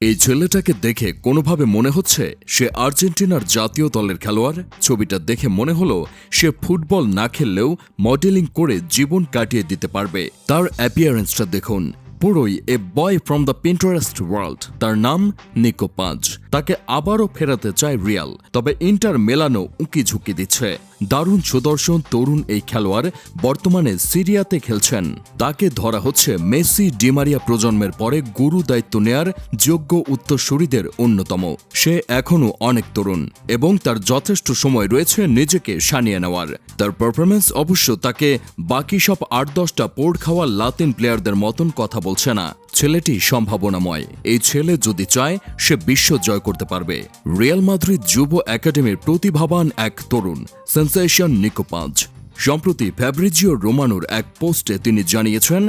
এই ছেলেটাকে দেখে কোনোভাবে মনে হচ্ছে সে আর্জেন্টিনার জাতীয় দলের খেলোয়াড়? ছবিটা দেখে মনে হলো সে ফুটবল না খেললেও মডেলিং করে জীবন কাটিয়ে দিতে পারবে। তার অ্যাপিয়ারেন্সটা দেখুন। পুরোই a boy from the Pinterest world. তার নাম নিকো পাঁচ তাকে আবারও ফেরাতে চায় রিয়াল, তবে ইন্টার মেলানো উঁকি ঝুঁকি দিচ্ছে। দারুণ সুদর্শন তরুণ এই খেলোয়াড় বর্তমানে সিরিয়াতে খেলছেন। তাকে ধরা হচ্ছে মেসি ডিমারিয়া প্রজন্মের পরে গুরু দায়িত্ব নেয়ার যোগ্য উত্তরসূরিদের অন্যতম। সে এখনও অনেক তরুণ এবং তার যথেষ্ট সময় রয়েছে নিজেকে সানিয়ে নেওয়ার। তার পারফরমেন্স অবশ্য তাকে বাকি সব আট দশটা পোর্ট খাওয়া লাতিন প্লেয়ারদের মতন কথা বলছে না। ছেলেটি সম্ভাবনাময়। এই ছেলে যদি চায়, সে বিশ্ব জয় করতে পারবে। রিয়াল মাদ্রিদ যুব একাডেমির প্রতিভাবান এক তরুণ, সেন্সেশন নিকোপাঞ্চ সম্প্রতি ফ্যাব্রিজিও রোমানোর এক পোস্টে তিনি জানিয়েছেন,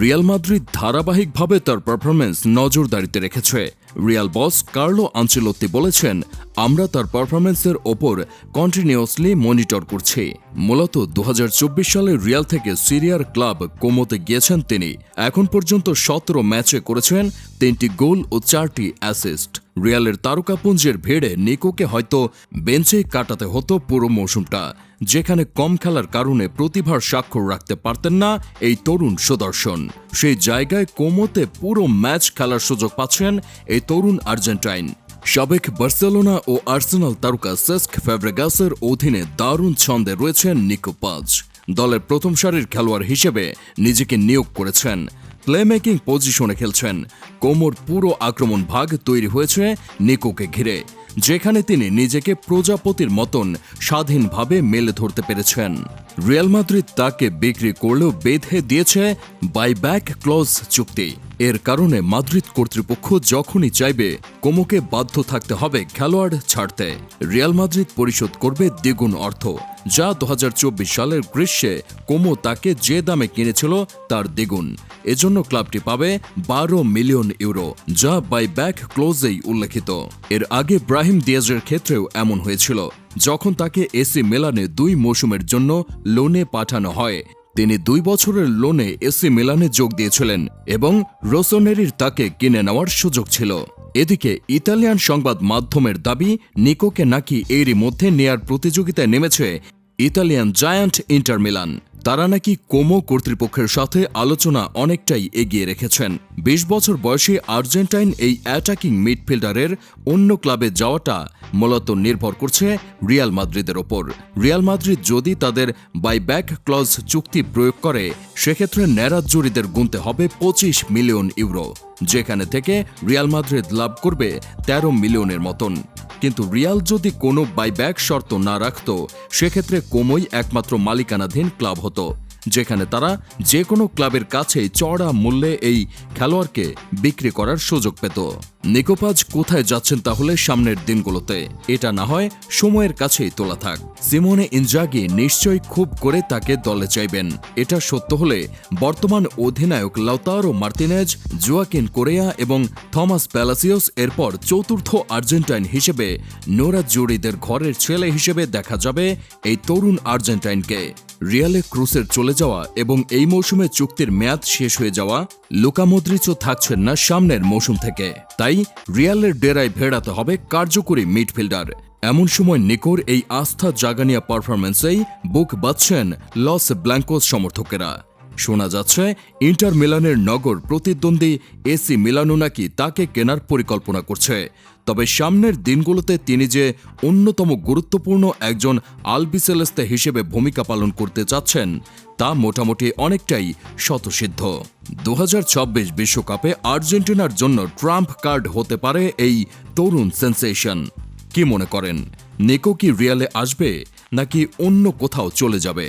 রিয়াল মাদ্রিদ ধারাবাহিকভাবে তার পারফরমেন্স নজরদারিতে রেখেছে। রিয়াল বস কার্লো আঞ্চেলত্তি বলেছেন আমরা তার পারফরমেন্সের ওপর কন্টিনিউয়াসলি মনিটর করছি। মূলত দু হাজার চব্বিশ সালে রিয়াল থেকে সিরিয়ার ক্লাব কোমোতে গিয়েছেন তিনি। এখন পর্যন্ত সতেরো ম্যাচে করেছেন, তিনটি গোল ও চারটি অ্যাসিস্ট রিয়ালের তারকাপুঞ্জের ভিড়ে নিকোকে হয়তো বেঞ্চে কাটাতে হতো পুরো মৌসুমটা, যেখানে কম খেলার কারণে প্রতিভার স্বাক্ষর রাখতে পারতেন না এই তরুণ সুদর্শন। সেই জায়গায় কোমোতে পুরো ম্যাচ খেলার সুযোগ পাচ্ছেন এই তরুণ আর্জেন্টাইন। সাবেক বার্সেলোনা ও আর্সেনাল তারকা সেস্ক ফেব্রেগাসের অধীনে দারুণ ছন্দে রয়েছেন নিকো পাজ। দলের প্রথম সারির খেলোয়াড় হিসেবে নিজেকে নিয়োগ করেছেন। প্লেমেকিং পজিশনে খেলছেন। কোমর পুরো আক্রমণ ভাগ তৈরি হয়েছে নিকোকে ঘিরে। যেখানে তিনি নিজেকে প্রজাপতির মতন স্বাধীনভাবে মেলে ধরতে পেরেছেন। রিয়াল মাদ্রিদ তাকে বিক্রি করলেও বেঁধে দিয়েছে বাইব্যাক ক্লজ চুক্তি। এর কারণে মাদ্রিদ কর্তৃপক্ষ যখনই চাইবে, কোমোকে বাধ্য থাকতে হবে খেলোয়াড় ছাড়তে। রিয়াল মাদ্রিদ পরিশোধ করবে দ্বিগুণ অর্থ, যা দু হাজার চব্বিশ সালের গ্রীষ্মে কোমো তাকে যে দামে কিনেছিল তার দ্বিগুণ। এজন্য ক্লাবটি পাবে বারো মিলিয়ন ইউরো, যা বাই ব্যাক ক্লোজেই উল্লেখিত। এর আগে ব্রাহিম দিয়াজের ক্ষেত্রেও এমন হয়েছিল। যখন তাকে এসি মেলানে দুই মৌসুমের জন্য লোনে পাঠানো হয়, তিনি দুই বছরের লোনে এসি মিলানে যোগ দিয়েছিলেন এবং রোসোনেরির তাকে কিনে নেওয়ার সুযোগ ছিল। এদিকে ইতালিয়ান সংবাদ মাধ্যমের দাবি, নিকোকে নাকি এরই মধ্যে নেয়ার প্রতিযোগিতায় নেমেছে ইতালিয়ান জায়ান্ট ইন্টার মিলান। তারা নাকি কোমো কর্তৃপক্ষের সাথে আলোচনা অনেকটাই এগিয়ে রেখেছেন। বিশ বছর বয়সী আর্জেন্টাইন এই অ্যাটাকিং মিডফিল্ডারের অন্য ক্লাবে যাওয়াটা মূলত নির্ভর করছে রিয়াল মাদ্রিদের ওপর। রিয়াল মাদ্রিদ যদি তাদের বাইব্যাক ক্লজ চুক্তি প্রয়োগ করে, সেক্ষেত্রে ন্যারাজ্জুরিদের গুনতে হবে পঁচিশ মিলিয়ন ইউরো, যেখানে থেকে রিয়াল মাদ্রিদ লাভ করবে ১৩ মিলিয়নের মতন। কিন্তু রিয়াল যদি কোনো বাইব্যাক শর্ত না রাখত সেক্ষেত্রে কোমই একমাত্র মালিকানাধীন ক্লাব হতো। যেখানে তারা যে কোনো ক্লাবের কাছে চড়া মূল্যে এই খেলোয়াড়কে বিক্রি করার সুযোগ পেত। নিকোপাজ কোথায় যাচ্ছেন তাহলে সামনের দিনগুলোতে? এটা না হয় সময়ের কাছেই তোলা থাক। সিমোনে ইনজাগি নিশ্চয়ই খুব করে তাকে দলে চাইবেন। এটা সত্য হলে বর্তমান অধিনায়ক লাউতারো মার্তিনেজ, জোয়াকিন কোরিয়া এবং থমাস প্যালাসিওস এরপর চতুর্থ আর্জেন্টাইন হিসেবে নোরা জুরিদের ঘরের ছেলে হিসেবে দেখা যাবে এই তরুণ আর্জেন্টাইনকে। রিয়ালে ক্রুসের চলে যাওয়া এবং এই মৌসুমে চুক্তির মেয়াদ শেষ হয়ে যাওয়া লুকা মদ্রিচও থাকছেন না সামনের মৌসুম থেকে। তাই রিয়ালের ডেরায় ভেড়াতে হবে কার্যকরী মিডফিল্ডার। এমন সময় নিকোর এই আস্থা জাগানিয়া পারফরমেন্সেই বুক বাঁধছেন লস ব্ল্যাঙ্কোস সমর্থকেরা। শোনা যাচ্ছে, ইন্টার মিলানের নগর প্রতিদ্বন্দ্বী এসি মিলানো নাকি তাকে কেনার পরিকল্পনা করছে। তবে সামনের দিনগুলোতে তিনি যে অন্যতম গুরুত্বপূর্ণ একজন আলবিসেলেস্তে হিসেবে ভূমিকা পালন করতে চাচ্ছেন, তা মোটামুটি অনেকটাই শতসিদ্ধ দু বিশ্বকাপে আর্জেন্টিনার জন্য ট্রাম্প কার্ড হতে পারে এই তরুণ সেন্সেশন। কি মনে করেন, নিকো কি রিয়ালে আসবে, নাকি অন্য কোথাও চলে যাবে?